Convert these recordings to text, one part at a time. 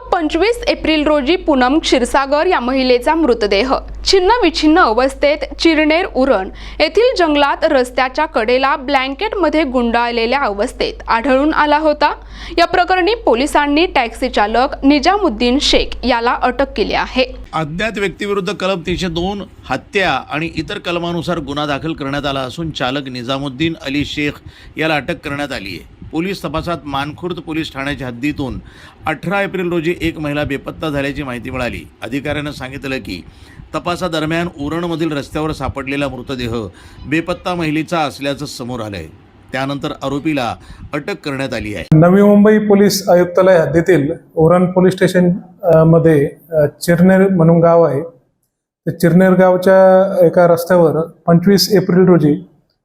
पंचवीस एप्रिल रोजी पूनम क्षीरसागर या महिलेचा मृतदेह. छिन्न विछिन्न अवस्थेत चिरनेर उरण येथील जंगलात रस्त्याच्या कडेला ब्लँकेटमध्ये गुंडाळलेल्या अवस्थेत आढळून आला होता. या प्रकरणी पोलिसांनी टॅक्सी चालक निजामुद्दीन शेख याला अटक केली आहे. अज्ञात व्यक्तीविरुद्ध कलम तीनशे दोन हत्या आणि इतर कलमानुसार गुन्हा दाखल करण्यात आला असून चालक निजामुद्दीन अली शेख याला अटक करण्यात आली आहे. पोलीस तपासात मानखुर्द पोलीस ठाण्याच्या हद्दीतून अठरा एप्रिल रोजी एक महिला बेपत्ता झाल्याची माहिती मिळाली. अधिकाऱ्यानं सांगितलं की तपासादरम्यान उरणमधील रस्त्यावर सापडलेला मृतदेह बेपत्ता महिलेचा असल्याचं समोर आलंय. त्यानंतर आरोपीला अटक करण्यात आली आहे. नवी मुंबई पोलीस आयुक्तालय हद्दीतील उरण पोलीस स्टेशनमध्ये चिरनेर म्हणून गाव आहे. चिरनेर गावच्या एका रस्त्यावर पंचवीस एप्रिल रोजी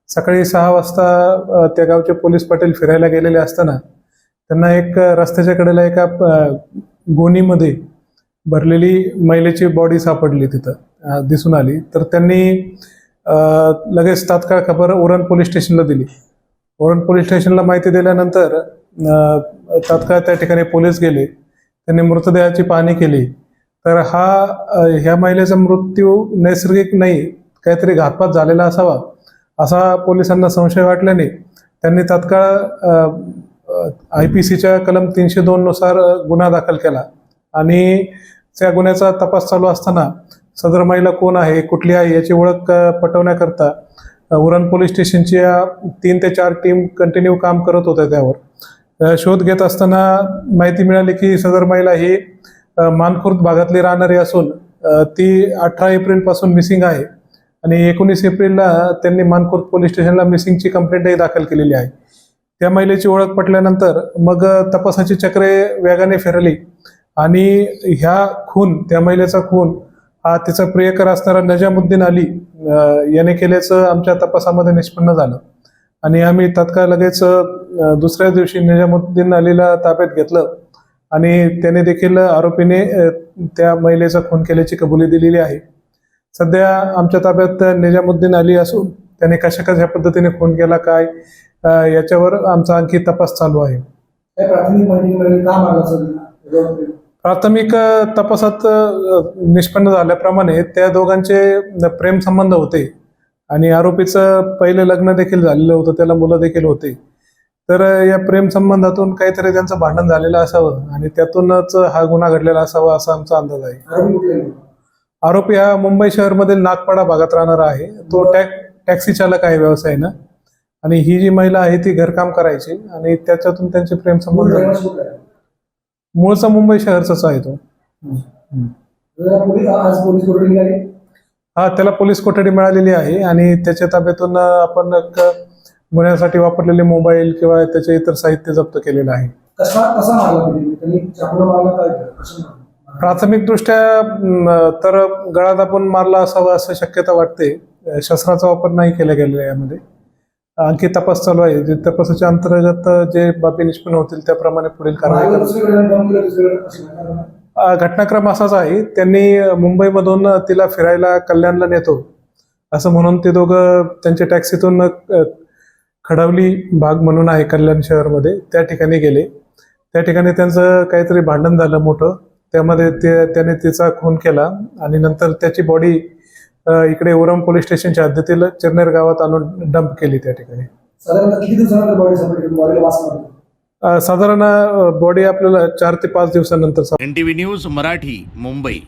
सकाळी सहा वाजता त्या गावचे पोलीस पाटील फिरायला गेलेले असताना त्यांना एक रस्त्याच्या कडेला एका गोणीमध्ये भरलेली महिलेची बॉडी सापडली तिथं दिसून आली. तर त्यांनी लगेच तात्काळ खबर उरण पोलीस स्टेशनला दिली. वरून पोलीस स्टेशनला माहिती दिल्यानंतर तात्काळ त्या ठिकाणी पोलीस गेले. त्यांनी मृतदेहाची पाहणी केली. तर हा ह्या महिलेचा मृत्यू नैसर्गिक नाही काहीतरी घातपात झालेला असावा. असा पोलिसांना संशय वाटल्याने त्यांनी तात्काळ आय पी सीच्या कलम तीनशे दोननुसार गुन्हा दाखल केला. आणि त्या गुन्ह्याचा तपास चालू असताना सदर महिला कोण आहे कुठली आहे याची ओळख पटवण्याकरता उरण पोलीस स्टेशनच्या तीन ते चार टीम कंटिन्यू काम करत होत्या त्यावर. शोध घेत असताना माहिती मिळाली की सदर महिला ही मानखुर्द भागातली राहणारी असून ती अठरा एप्रिलपासून मिसिंग आहे. आणि एकोणीस एप्रिलला त्यांनी मानकोट पोलीस स्टेशनला मिसिंगची कंप्लेंटही दाखल केलेली आहे. त्या महिलेची ओळख पटल्यानंतर मग तपासाची चक्रे वेगाने फिरली आणि ह्या खून त्या महिलेचा खून हा तिचा प्रियकर असणारा नजामुद्दीन अली याने केल्याचं आमच्या तपासामध्ये निष्पन्न झालं. आणि आम्ही तत्काळ लगेच दुसऱ्या दिवशी निजामुद्दीन अलीला ताब्यात घेतलं आणि त्याने देखील आरोपीने त्या महिलेचा खून केल्याची कबुली दिलेली आहे. सध्या आमच्या ताब्यात निजामुद्दीन अली असून त्याने कशा कशा पद्धतीने खून केला काय याच्यावर आमचा आणखी तपास चालू आहे. प्राथमिक तपासात निष्पन्न झाल्याप्रमाणे त्या दोघांचे प्रेमसंबंध होते आणि आरोपीचं पहिलं लग्न देखील झालेलं होतं त्याला मुलं देखील होते. तर या प्रेमसंबंधातून काहीतरी त्यांचं भांडण झालेलं असावं आणि त्यातूनच हा गुन्हा घडलेला असावा असा आमचा अंदाज आहे. आरोपी हा मुंबई शहरमधील नागपाडा भागात राहणारा आहे. तो टॅक टॅक्सी चालक आहे व्यवसायानं. आणि ही जी महिला आहे ती घरकाम करायची आणि त्याच्यातून त्यांचे कुठला आहे? मूळचा मुंबई शहरचाच आहे तो. हा त्याला पोलीस कोठडी मिळालेली आहे आणि त्याच्या ताब्यातून आपण गुन्ह्यासाठी वापरलेले मोबाईल किंवा त्याचे इतर साहित्य जप्त केलेलं आहे. प्राथमिकदृष्ट्या तर गळा दाबून मारला असावा असं शक्यता वाटते. शस्त्राचा वापर नाही केला गेलेला यामध्ये. आणखी तपास चालू आहे. जे तपासाच्या अंतर्गत जे बाबी निष्पन्न होतील त्याप्रमाणे पुढील कारवाई घटनाक्रम असाच आहे. त्यांनी मुंबईमधून तिला फिरायला कल्याणला नेतो. असं म्हणून ते दोघं त्यांच्या टॅक्सीतून खडवली भाग म्हणून आहे कल्याण शहरमध्ये. त्या ठिकाणी गेले. त्या ठिकाणी त्यांचं काहीतरी भांडण झालं मोठं. त्यामध्ये ते त्याने तिचा खून केला आणि नंतर त्याची बॉडी इकडे उरम पोलीस स्टेशनच्या हद्दीतील चिरनेर गावात आणून डंप केली त्या ठिकाणी. साधारण बॉडी आपल्याला चार ते पाच दिवसानंतर साप- N T V news Marathi Mumbai.